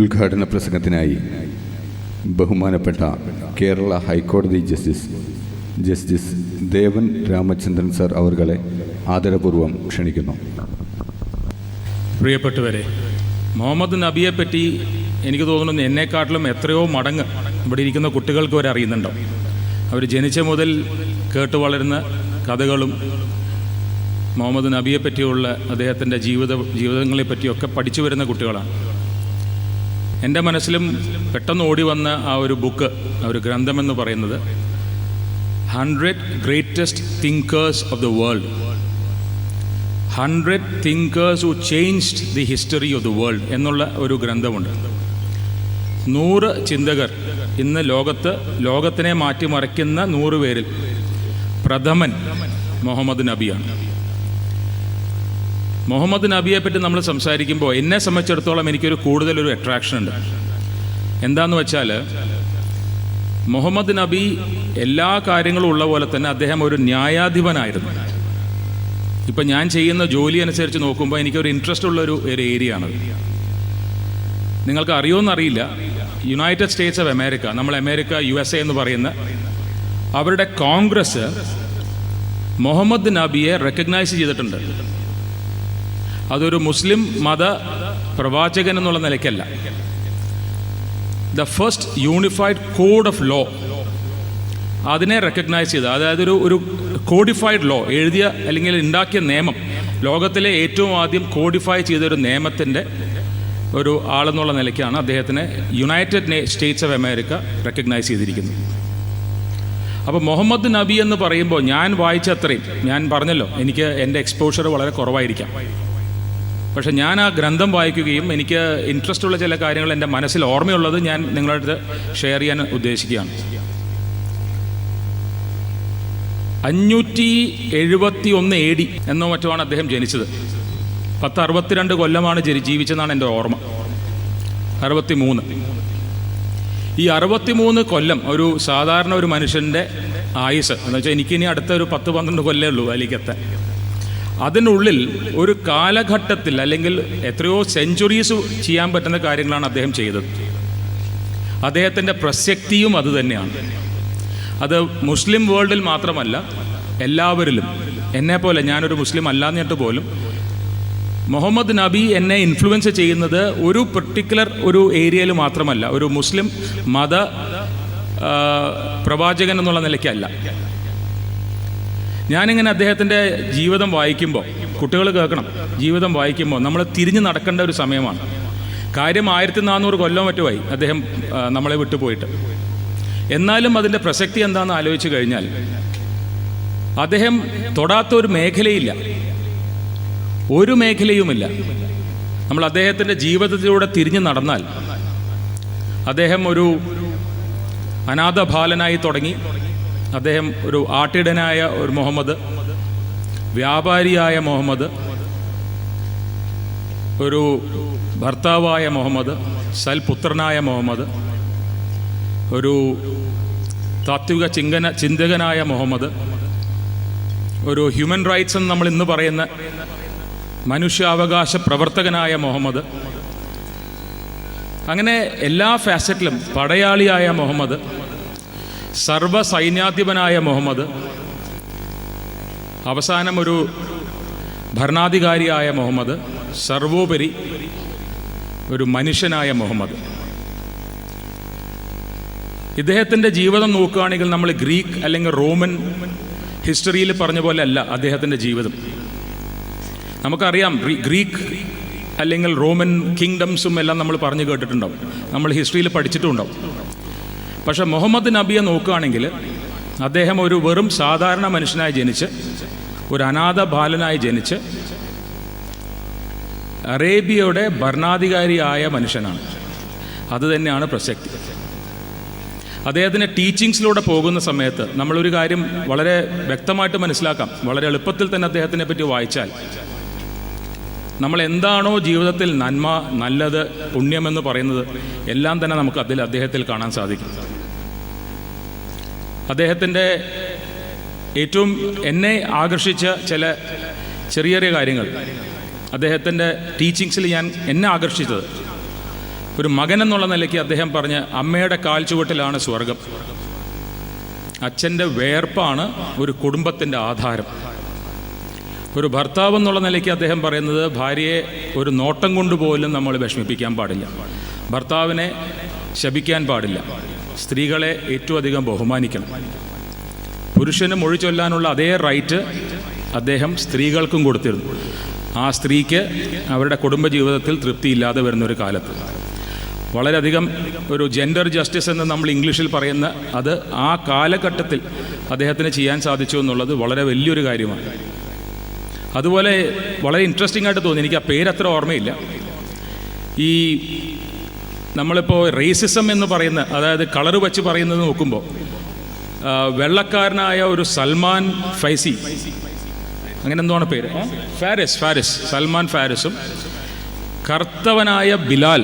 ഉദ്ഘാടന പ്രസംഗത്തിനായി ബഹുമാനപ്പെട്ട Kerala high court justice justice Devan Ramachandran sir അവർകളെ ആദരപൂർവം ക്ഷണിക്കുന്നു. പ്രിയപ്പെട്ടവരെ മുഹമ്മദ് നബിയെ പറ്റി എനിക്ക് തോന്നുന്നു എന്നെക്കാട്ടിലും എത്രയോ മടങ്ങ് ഇവിടെ ഇരിക്കുന്ന കുട്ടികൾക്ക് വരെ അറിയുന്നുണ്ടോ? അവർ ജനിച്ച മുതൽ കേട്ട് വളരുന്ന കഥകളും മുഹമ്മദ് നബിയെ പറ്റിയുള്ള അദ്ദേഹത്തിന്റെ ജീവിത ജീവിതങ്ങളെ പറ്റിയൊക്കെ പഠിച്ചു വരുന്ന കുട്ടികളാണ്. എന്റെ മനസ്സിലും പെട്ടെന്ന് ഓടി വന്ന ആ ഒരു ബുക്ക് ആ ഒരു ഗ്രന്ഥമെന്ന് പറയുന്നത് hundred greatest thinkers of the world hundred thinkers who changed the history of the world എന്നുള്ള ഒരു ഗ്രന്ഥമുണ്ട്. നൂറ് ചിന്തകർ ഇന്ന് ലോകത്ത് ലോകത്തിനെ മാറ്റിമറിക്കുന്ന നൂറ് പേരിൽ പ്രഥമൻ മുഹമ്മദ് നബിയാണ്. മുഹമ്മദ് നബിയെ പറ്റി നമ്മൾ സംസാരിക്കുമ്പോൾ എന്നെ സംബന്ധിച്ചിടത്തോളം എനിക്കൊരു കൂടുതലൊരു അട്രാക്ഷൻ ഉണ്ട്. എന്താന്ന് വെച്ചാൽ മുഹമ്മദ് നബി എല്ലാ കാര്യങ്ങളും ഉള്ള പോലെ തന്നെ അദ്ദേഹം ഒരു ന്യായാധിപനായിരുന്നു. ഇപ്പം ഞാൻ ചെയ്യുന്ന ജോലി അനുസരിച്ച് നോക്കുമ്പോൾ എനിക്കൊരു ഇൻട്രസ്റ്റ് ഉള്ളൊരു ഒരു ഏരിയ ആണ്. നിങ്ങൾക്ക് അറിയുമെന്നറിയില്ല യുണൈറ്റഡ് സ്റ്റേറ്റ്സ് ഓഫ് അമേരിക്ക നമ്മൾ അമേരിക്ക യു എസ് എ എന്ന് പറയുന്ന അവരുടെ കോൺഗ്രസ് മുഹമ്മദ് നബിയെ റെക്കഗ്നൈസ് ചെയ്തിട്ടുണ്ട്. അതൊരു മുസ്ലിം മത പ്രവാചകൻ എന്നുള്ള നിലയ്ക്കല്ല. The first unified code of law അതിനെ റെക്കഗ്നൈസ് ചെയ്ത് അതായത് ഒരു ഒരു കോഡിഫൈഡ് ലോ എഴുതിയ അല്ലെങ്കിൽ ഉണ്ടാക്കിയ നിയമം ലോകത്തിലെ ഏറ്റവും ആദ്യം കോഡിഫൈ ചെയ്ത ഒരു നിയമത്തിന്റെ ഒരു ആളെന്നുള്ള നിലയ്ക്കാണ് അദ്ദേഹത്തിനെ United States of America recognise ചെയ്തിരിക്കുന്നത്. അപ്പോൾ മുഹമ്മദ് നബി എന്ന് പറയുമ്പോൾ ഞാൻ വായിച്ച അത്രയും. ഞാൻ പറഞ്ഞല്ലോ എനിക്ക് എന്റെ എക്സ്പോഷർ വളരെ കുറവായിരിക്കാം. പക്ഷെ ഞാൻ ആ ഗ്രന്ഥം വായിക്കുകയും എനിക്ക് ഇൻട്രസ്റ്റ് ഉള്ള ചില കാര്യങ്ങൾ എന്റെ മനസ്സിൽ ഓർമ്മയുള്ളത് ഞാൻ നിങ്ങളുടെ അടുത്ത് ഷെയർ ചെയ്യാൻ ഉദ്ദേശിക്കുകയാണ്. അഞ്ഞൂറ്റി എഴുപത്തി ഒന്ന് എ ഡി എന്നോ മറ്റുമാണ് അദ്ദേഹം ജനിച്ചത്. പത്ത് അറുപത്തിരണ്ട് കൊല്ലമാണ് ജനി ജീവിച്ചതെന്നാണ് എന്റെ ഓർമ്മ. അറുപത്തി മൂന്ന് ഈ അറുപത്തിമൂന്ന് കൊല്ലം ഒരു സാധാരണ ഒരു മനുഷ്യന്റെ ആയുസ് എന്ന് വെച്ചാൽ എനിക്കിനി അടുത്ത ഒരു പത്ത് പന്ത്രണ്ട് കൊല്ലമേ ഉള്ളൂ അതിലേക്കെത്താൻ അതിനുള്ളിൽ ഒരു കാലഘട്ടത്തിൽ അല്ലെങ്കിൽ എത്രയോ സെഞ്ചുറീസ് ചെയ്യാൻ പറ്റുന്ന കാര്യങ്ങളാണ് അദ്ദേഹം ചെയ്തത്. അദ്ദേഹത്തിന്റെ പ്രസക്തിയും അത് തന്നെയാണ്. അത് മുസ്ലിം വേൾഡിൽ മാത്രമല്ല എല്ലാവരിലും. എന്നെപ്പോലെ ഞാനൊരു മുസ്ലിം അല്ലാന്നിട്ട് പോലും മുഹമ്മദ് നബി എന്നെ ഇൻഫ്ലുവൻസ് ചെയ്യുന്നത് ഒരു പെർട്ടിക്കുലർ ഒരു ഏരിയയിൽ മാത്രമല്ല ഒരു മുസ്ലിം മത പ്രവാചകൻ എന്നുള്ള നിലയ്ക്കല്ല. ഞാനിങ്ങനെ അദ്ദേഹത്തിന്റെ ജീവിതം വായിക്കുമ്പോൾ കുട്ടികൾ കേൾക്കണം ജീവിതം വായിക്കുമ്പോൾ നമ്മൾ തിരിഞ്ഞു നടക്കേണ്ട ഒരു സമയമാണ്. കാര്യം ആയിരത്തി നാനൂറ് കൊല്ലം മറ്റുമായി അദ്ദേഹം നമ്മളെ വിട്ടുപോയിട്ട്. എന്നാലും അതിന്റെ പ്രസക്തി എന്താണെന്ന് ആലോചിച്ച് കഴിഞ്ഞാൽ അദ്ദേഹം തൊടാത്ത ഒരു മേഖലയില്ല. ഒരു മേഖലയുമില്ല. നമ്മൾ അദ്ദേഹത്തിന്റെ ജീവിതത്തിലൂടെ തിരിഞ്ഞു നടന്നാൽ അദ്ദേഹം ഒരു അനാഥബാലനായി തുടങ്ങി. അദ്ദേഹം ഒരു ആട്ടിടനായ ഒരു മുഹമ്മദ് വ്യാപാരിയായ മുഹമ്മദ് ഒരു ഭർത്താവായ മുഹമ്മദ് സൽപുത്രനായ മുഹമ്മദ് ഒരു താത്വിക ചിങ്കന ചിന്തകനായ മുഹമ്മദ് ഒരു ഹ്യൂമൻ റൈറ്റ്സ് എന്ന് നമ്മൾ ഇന്ന് പറയുന്ന മനുഷ്യാവകാശ പ്രവർത്തകനായ മുഹമ്മദ് അങ്ങനെ എല്ലാ ഫാസറ്റിലും പടയാളിയായ മുഹമ്മദ് സർവ സൈന്യാധിപനായ മുഹമ്മദ് അവസാനം ഒരു ഭരണാധികാരിയായ മുഹമ്മദ് സർവോപരി ഒരു മനുഷ്യനായ മുഹമ്മദ്. ഇദ്ദേഹത്തിന്റെ ജീവിതം നോക്കുകയാണെങ്കിൽ നമ്മൾ ഗ്രീക്ക് അല്ലെങ്കിൽ റോമൻ ഹിസ്റ്ററിയിൽ പറഞ്ഞ പോലെ അല്ല അദ്ദേഹത്തിന്റെ ജീവിതം. നമുക്കറിയാം ഗ്രീക്ക് അല്ലെങ്കിൽ റോമൻ കിങ്ഡംസും എല്ലാം നമ്മൾ പറഞ്ഞു കേട്ടിട്ടുണ്ടാവും. നമ്മൾ ഹിസ്റ്ററിയിൽ പഠിച്ചിട്ടുണ്ടാവും. പക്ഷേ മുഹമ്മദ് നബിയെ നോക്കുകയാണെങ്കിൽ അദ്ദേഹം ഒരു വെറും സാധാരണ മനുഷ്യനായി ജനിച്ച് ഒരു അനാഥ ബാലനായി ജനിച്ച് അറേബ്യയുടെ ഭരണാധികാരിയായ മനുഷ്യനാണ്. അത് തന്നെയാണ് പ്രസക്തി. അദ്ദേഹത്തിന്റെ ടീച്ചിങ്സിലൂടെ പോകുന്ന സമയത്ത് നമ്മളൊരു കാര്യം വളരെ വ്യക്തമായിട്ട് മനസ്സിലാക്കാം. വളരെ എളുപ്പത്തിൽ തന്നെ അദ്ദേഹത്തിനെ പറ്റി വായിച്ചാൽ നമ്മൾ എന്താണോ ജീവിതത്തിൽ നന്മ നല്ലത് പുണ്യമെന്ന് പറയുന്നത് എല്ലാം തന്നെ നമുക്ക് അതിൽ അദ്ദേഹത്തിൽ കാണാൻ സാധിക്കും. അദ്ദേഹത്തിന്റെ ഏറ്റവും എന്നെ ആകർഷിച്ച ചില ചെറിയ ചെറിയ കാര്യങ്ങൾ. അദ്ദേഹത്തിന്റെ ടീച്ചിങ്സിൽ ഞാൻ എന്നെ ആകർഷിച്ചത്. ഒരു മകൻ എന്നുള്ള നിലയ്ക്ക് അദ്ദേഹം പറഞ്ഞ് അമ്മയുടെ കാൽ ചുവട്ടിലാണ് സ്വർഗം അച്ഛന്റെ വേർപ്പാണ് ഒരു കുടുംബത്തിന്റെ ആധാരം. ഒരു ഭർത്താവ് എന്നുള്ള നിലയ്ക്ക് അദ്ദേഹം പറയുന്നത് ഭാര്യയെ ഒരു നോട്ടം കൊണ്ട് പോലും നമ്മൾ വിഷമിപ്പിക്കാൻ പാടില്ല. ഭർത്താവിനെ ശപിക്കാൻ പാടില്ല. സ്ത്രീകളെ ഏറ്റവും അധികം ബഹുമാനിക്കണം. പുരുഷന് മൊഴി ചൊല്ലാനുള്ള അതേ റൈറ്റ് അദ്ദേഹം സ്ത്രീകൾക്കും കൊടുത്തിരുന്നു. ആ സ്ത്രീക്ക് അവരുടെ കുടുംബജീവിതത്തിൽ തൃപ്തിയില്ലാതെ വരുന്ന ഒരു കാലത്ത്. വളരെയധികം ഒരു ജെൻഡർ ജസ്റ്റിസ് എന്ന് നമ്മൾ ഇംഗ്ലീഷിൽ പറയുന്ന അത് ആ കാലഘട്ടത്തിൽ അദ്ദേഹത്തിന് ചെയ്യാൻ സാധിച്ചു എന്നുള്ളത് വളരെ വലിയൊരു കാര്യമാണ്. അതുപോലെ വളരെ ഇൻട്രസ്റ്റിംഗ് ആയിട്ട് തോന്നി. എനിക്ക് ആ പേര് അത്ര ഓർമ്മയില്ല. ഈ നമ്മളിപ്പോൾ റേസിസം എന്ന് പറയുന്ന അതായത് കളർ വെച്ച് പറയുന്നത് നോക്കുമ്പോൾ വെള്ളക്കാരനായ ഒരു സൽമാൻ ഫൈസി. അങ്ങനെ എന്താണ് പേര്? ഫാരിസ് ഫാരിസ്. സൽമാൻ ഫാരിസും. കർത്തവനായ ബിലാൽ.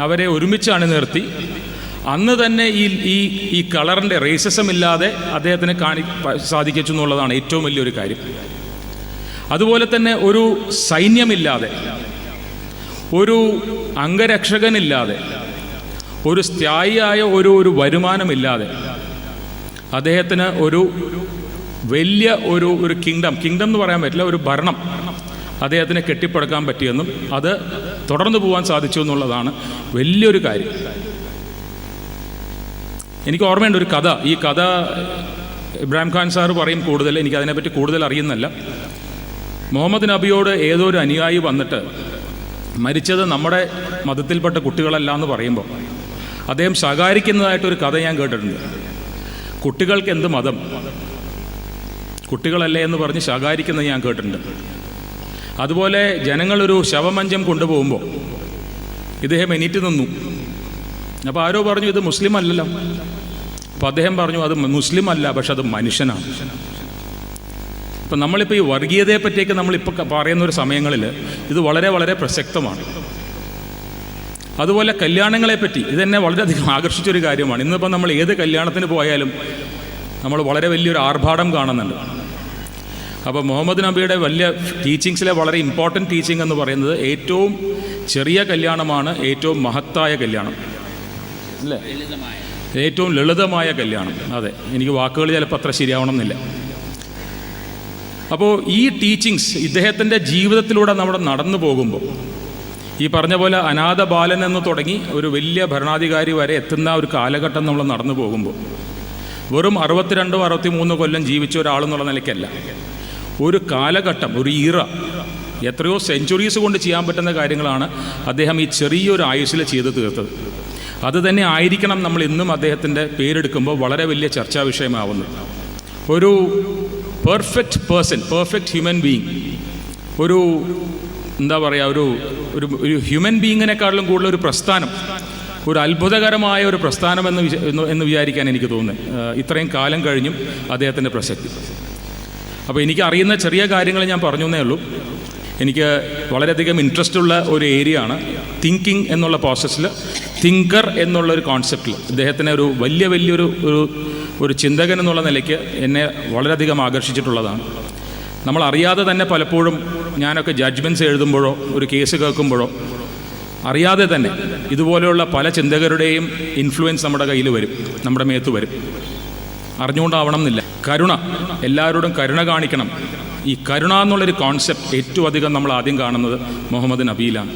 അവരെ ഒരുമിച്ച് അണിനിർത്തി അന്ന് തന്നെ ഈ ഈ ഈ കളറിന്റെ റേസിസം ഇല്ലാതെ അദ്ദേഹത്തിന് കാണി സാധിക്കച്ചു എന്നുള്ളതാണ് ഏറ്റവും വലിയൊരു കാര്യം. അതുപോലെ തന്നെ ഒരു സൈന്യമില്ലാതെ ഒരു അംഗരക്ഷകനില്ലാതെ ഒരു സ്ഥായിയായ ഒരു ഒരു വരുമാനമില്ലാതെ അദ്ദേഹത്തിന് ഒരു വലിയ ഒരു ഒരു കിങ്ഡം കിങ്ഡം എന്ന് പറയാൻ പറ്റില്ല ഒരു ഭരണം അദ്ദേഹത്തിന് കെട്ടിപ്പടുക്കാൻ പറ്റിയെന്നും അത് തുടർന്നു പോകാൻ സാധിച്ചു എന്നുള്ളതാണ് വലിയൊരു കാര്യം. എനിക്ക് ഓർമ്മയുണ്ട് ഒരു കഥ. ഈ കഥ ഇബ്രാഹിം ഖാൻ സാർ പറയും കൂടുതൽ എനിക്ക് അതിനെപ്പറ്റി കൂടുതൽ അറിയുന്നല്ല മുഹമ്മദ് നബിയോട് ഏതോ ഒരു അനുയായി വന്നിട്ട് മരിച്ചത് നമ്മുടെ മതത്തിൽപ്പെട്ട കുട്ടികളല്ല എന്ന് പറയുമ്പോൾ അദ്ദേഹം ശകാരിക്കുന്നതായിട്ടൊരു കഥ ഞാൻ കേട്ടിട്ടുണ്ട്. കുട്ടികൾക്ക് എന്ത് മതം? കുട്ടികളല്ലേ എന്ന് പറഞ്ഞ് ശകാരിക്കുന്നത് ഞാൻ കേട്ടിട്ടുണ്ട്. അതുപോലെ ജനങ്ങളൊരു ശവമഞ്ചം കൊണ്ടുപോകുമ്പോൾ ഇദ്ദേഹം എണീറ്റ് നിന്നു. അപ്പോൾ ആരോ പറഞ്ഞു ഇത് മുസ്ലിം അല്ലല്ലോ. അപ്പോൾ അദ്ദേഹം പറഞ്ഞു അത് മുസ്ലിം അല്ല പക്ഷെ അത് മനുഷ്യനാണ്. ഇപ്പം നമ്മളിപ്പോൾ ഈ വർഗീയതയെ പറ്റിയൊക്കെ നമ്മളിപ്പോൾ പറയുന്ന ഒരു സമയങ്ങളിൽ ഇത് വളരെ വളരെ പ്രസക്തമാണ്. അതുപോലെ കല്യാണങ്ങളെ പറ്റി ഇതെന്നെ വളരെയധികം ആകർഷിച്ചൊരു കാര്യമാണ്. ഇന്നിപ്പോൾ നമ്മൾ ഏത് കല്യാണത്തിന് പോയാലും നമ്മൾ വളരെ വലിയൊരു ആർഭാടം കാണുന്നുണ്ട്. അപ്പോൾ മുഹമ്മദ് നബിയുടെ വലിയ ടീച്ചിങ്സിലെ വളരെ ഇമ്പോർട്ടന്റ് ടീച്ചിങ് എന്ന് പറയുന്നത് ഏറ്റവും ചെറിയ കല്യാണമാണ് ഏറ്റവും മഹത്തായ കല്യാണം. അല്ലേ? ഏറ്റവും ലളിതമായ കല്യാണം. അതെ എനിക്ക് വാക്കുകൾ ചിലപ്പോൾ അത്ര ശരിയാവണമെന്നില്ല. അപ്പോൾ ഈ ടീച്ചിങ്സ് ഇദ്ദേഹത്തിന്റെ ജീവിതത്തിലൂടെ നമ്മുടെ നടന്നു പോകുമ്പോൾ ഈ പറഞ്ഞ പോലെ അനാഥ ബാലൻ എന്ന് തുടങ്ങി ഒരു വലിയ ഭരണാധികാരി വരെ എത്തുന്ന ഒരു കാലഘട്ടം നമ്മൾ നടന്നു പോകുമ്പോൾ വെറും അറുപത്തിരണ്ടോ അറുപത്തി മൂന്നോ കൊല്ലം ജീവിച്ച ഒരാൾ ഒരാളെന്നുള്ള നിലയ്ക്കല്ല. ഒരു കാലഘട്ടം ഒരു ഇറ എത്രയോ സെഞ്ചുറീസ് കൊണ്ട് ചെയ്യാൻ പറ്റുന്ന കാര്യങ്ങളാണ് അദ്ദേഹം ഈ ചെറിയൊരു ആയുസ്സിൽ ചെയ്ത് തീർത്തത്. അത് തന്നെ ആയിരിക്കണം നമ്മൾ ഇന്നും അദ്ദേഹത്തിന്റെ പേരെടുക്കുമ്പോൾ വളരെ വലിയ ചർച്ചാ വിഷയമാവുന്നത്. ഒരു perfect person perfect human being ഒരു എന്താ പറയുക ഒരു ഒരു ഒരു ഹ്യൂമൻ ബീങ്ങിനെക്കാളും കൂടുതൽ ഒരു പ്രസ്ഥാനം. ഒരു അത്ഭുതകരമായ ഒരു പ്രസ്ഥാനം എന്ന് എന്ന് വിചാരിക്കാൻ എനിക്ക് തോന്നുന്നത് ഇത്രയും കാലം കഴിഞ്ഞും അദ്ദേഹത്തിന്റെ പ്രസക്തി. അപ്പോൾ എനിക്ക് അറിയുന്ന ചെറിയ കാര്യങ്ങൾ ഞാൻ പറഞ്ഞു എന്നേ ഉള്ളൂ. എനിക്ക് വളരെയധികം ഇൻട്രസ്റ്റ് ഉള്ള ഒരു ഏരിയ ആണ് തിങ്കിങ് എന്നുള്ള പ്രോസസ്സിൽ തിങ്കർ എന്നുള്ള ഒരു കോൺസെപ്റ്റിൽ അദ്ദേഹത്തിന് ഒരു വലിയ വലിയൊരു ഒരു ഒരു ചിന്തകൻ എന്നുള്ള നിലയ്ക്ക് എന്നെ വളരെയധികം ആകർഷിച്ചിട്ടുള്ളതാണ്. നമ്മൾ അറിയാതെ തന്നെ പലപ്പോഴും ഞാനൊക്കെ ജഡ്ജ്മെന്റ്സ് എഴുതുമ്പോഴോ ഒരു കേസ് കേൾക്കുമ്പോഴോ അറിയാതെ തന്നെ ഇതുപോലെയുള്ള പല ചിന്തകരുടെയും ഇൻഫ്ലുവൻസ് നമ്മുടെ കയ്യിൽ വരും നമ്മുടെ മേത്ത് വരും. അറിഞ്ഞുകൊണ്ടാവണം എന്നില്ല. കരുണ എല്ലാവരോടും കരുണ കാണിക്കണം. ഈ കരുണ എന്നുള്ളൊരു കോൺസെപ്റ്റ് ഏറ്റവും അധികം നമ്മൾ ആദ്യം കാണുന്നത് മുഹമ്മദ് നബീലാണ്.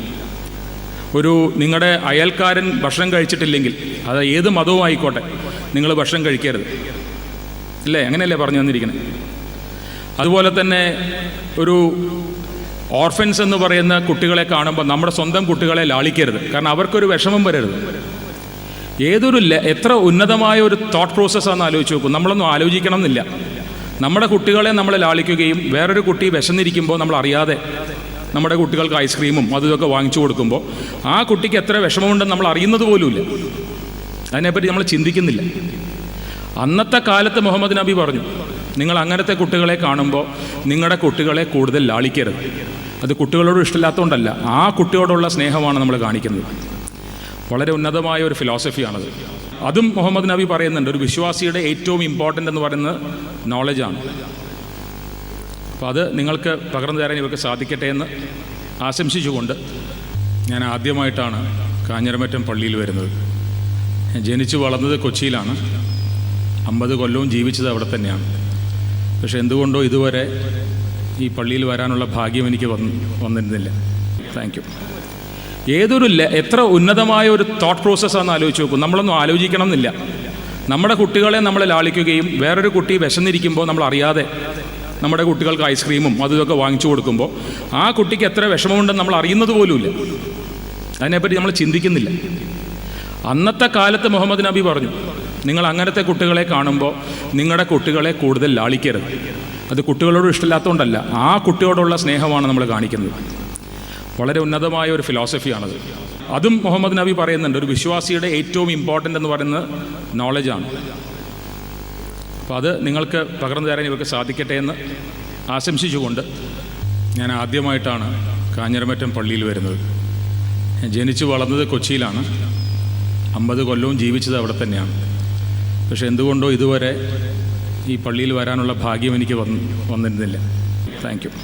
ഒരു നിങ്ങളുടെ അയൽക്കാരൻ ഭക്ഷണം കഴിച്ചിട്ടില്ലെങ്കിൽ അത് ഏത് മതവും ആയിക്കോട്ടെ നിങ്ങൾ ഭക്ഷണം കഴിക്കരുത്. അല്ലേ? അങ്ങനെയല്ലേ പറഞ്ഞു തന്നിരിക്കുന്നത് അതുപോലെ തന്നെ ഒരു ഓർഫൻസ് എന്ന് പറയുന്ന കുട്ടികളെ കാണുമ്പോൾ നമ്മുടെ സ്വന്തം കുട്ടികളെ ലാളിക്കരുത്. കാരണം അവർക്കൊരു വിഷമം വരരുത്. ഏതൊരു എത്ര ഉന്നതമായ ഒരു തോട്ട് പ്രോസസ്സാണെന്ന് ആലോചിച്ച് നോക്കും. നമ്മളൊന്നും ആലോചിക്കണം എന്നില്ല. നമ്മുടെ കുട്ടികളെ നമ്മൾ ലാളിക്കുകയും വേറൊരു കുട്ടി വിശന്നിരിക്കുമ്പോൾ നമ്മൾ അറിയാതെ നമ്മുടെ കുട്ടികൾക്ക് ഐസ്ക്രീമും അതും ഇതൊക്കെ വാങ്ങിച്ചു കൊടുക്കുമ്പോൾ ആ കുട്ടിക്ക് എത്ര വിഷമമുണ്ടെന്ന് നമ്മൾ അറിയുന്നത് പോലുമില്ല. അതിനെപ്പറ്റി നമ്മൾ ചിന്തിക്കുന്നില്ല. അന്നത്തെ കാലത്ത് മുഹമ്മദ് നബി പറഞ്ഞു നിങ്ങൾ അങ്ങനത്തെ കുട്ടികളെ കാണുമ്പോൾ നിങ്ങളുടെ കുട്ടികളെ കൂടുതൽ ലാളിക്കരുത്. അത് കുട്ടികളോട് ഇഷ്ടമില്ലാത്തതുകൊണ്ടല്ല ആ കുട്ടിയോടുള്ള സ്നേഹമാണ് നമ്മൾ കാണിക്കുന്നത്. വളരെ ഉന്നതമായ ഒരു ഫിലോസഫിയാണത് അതും മുഹമ്മദ് നബി പറയുന്നുണ്ട് ഒരു വിശ്വാസിയുടെ ഏറ്റവും ഇമ്പോർട്ടന്റ് എന്ന് പറയുന്നത് നോളജാണ് അപ്പോൾ അത് നിങ്ങൾക്ക് പകർന്നു തരാൻ ഇവർക്ക് സാധിക്കട്ടെ എന്ന് ആശംസിച്ചുകൊണ്ട് ഞാൻ ആദ്യമായിട്ടാണ് കാഞ്ഞിരമറ്റം പള്ളിയിൽ വരുന്നത്. ജനിച്ചു വളർന്നത് കൊച്ചിയിലാണ്. അമ്പത് കൊല്ലവും ജീവിച്ചത് അവിടെ തന്നെയാണ്. പക്ഷെ എന്തുകൊണ്ടോ ഇതുവരെ ഈ പള്ളിയിൽ വരാനുള്ള ഭാഗ്യം എനിക്ക് വന്ന് വന്നിരുന്നില്ല. താങ്ക് യു ഏതൊരു എത്ര ഉന്നതമായ ഒരു തോട്ട് പ്രോസസ്സാണെന്ന് ആലോചിച്ച് നോക്കും. നമ്മളൊന്നും ആലോചിക്കണം എന്നില്ല. നമ്മുടെ കുട്ടികളെ നമ്മൾ ലാളിക്കുകയും വേറൊരു കുട്ടി വിശന്നിരിക്കുമ്പോൾ നമ്മൾ അറിയാതെ നമ്മുടെ കുട്ടികൾക്ക് ഐസ്ക്രീമും അതും ഇതൊക്കെ വാങ്ങിച്ചു കൊടുക്കുമ്പോൾ ആ കുട്ടിക്ക് എത്ര വിഷമമുണ്ടെന്ന് നമ്മൾ അറിയുന്നത് പോലുമില്ല. അതിനെപ്പറ്റി നമ്മൾ ചിന്തിക്കുന്നില്ല. അന്നത്തെ കാലത്ത് മുഹമ്മദ് നബി പറഞ്ഞു നിങ്ങൾ അങ്ങനത്തെ കുട്ടികളെ കാണുമ്പോൾ നിങ്ങളുടെ കുട്ടികളെ കൂടുതൽ ലാളിക്കരുത്. അത് കുട്ടികളോട് ഇഷ്ടമില്ലാത്തതുകൊണ്ടല്ല ആ കുട്ടിയോടുള്ള സ്നേഹമാണ് നമ്മൾ കാണിക്കുന്നത്. വളരെ ഉന്നതമായ ഒരു ഫിലോസഫിയാണത് അതും മുഹമ്മദ് നബി പറയുന്നുണ്ട് ഒരു വിശ്വാസിയുടെ ഏറ്റവും ഇമ്പോർട്ടന്റ് എന്ന് പറയുന്നത് നോളജാണ് അപ്പോൾ അത് നിങ്ങൾക്ക് പകർന്നു തരാൻ ഇവർക്ക് സാധിക്കട്ടെ എന്ന് ആശംസിച്ചുകൊണ്ട് ഞാൻ ആദ്യമായിട്ടാണ് കാഞ്ഞിരമറ്റം പള്ളിയിൽ വരുന്നത്. ഞാൻ ജനിച്ചു വളർന്നത് കൊച്ചിയിലാണ്. അമ്പത് കൊല്ലവും ജീവിച്ചത് അവിടെ തന്നെയാണ്. പക്ഷെ എന്തുകൊണ്ടോ ഇതുവരെ ഈ പള്ളിയിൽ വരാനുള്ള ഭാഗ്യം എനിക്ക് വന്ന് വന്നിരുന്നില്ല. താങ്ക്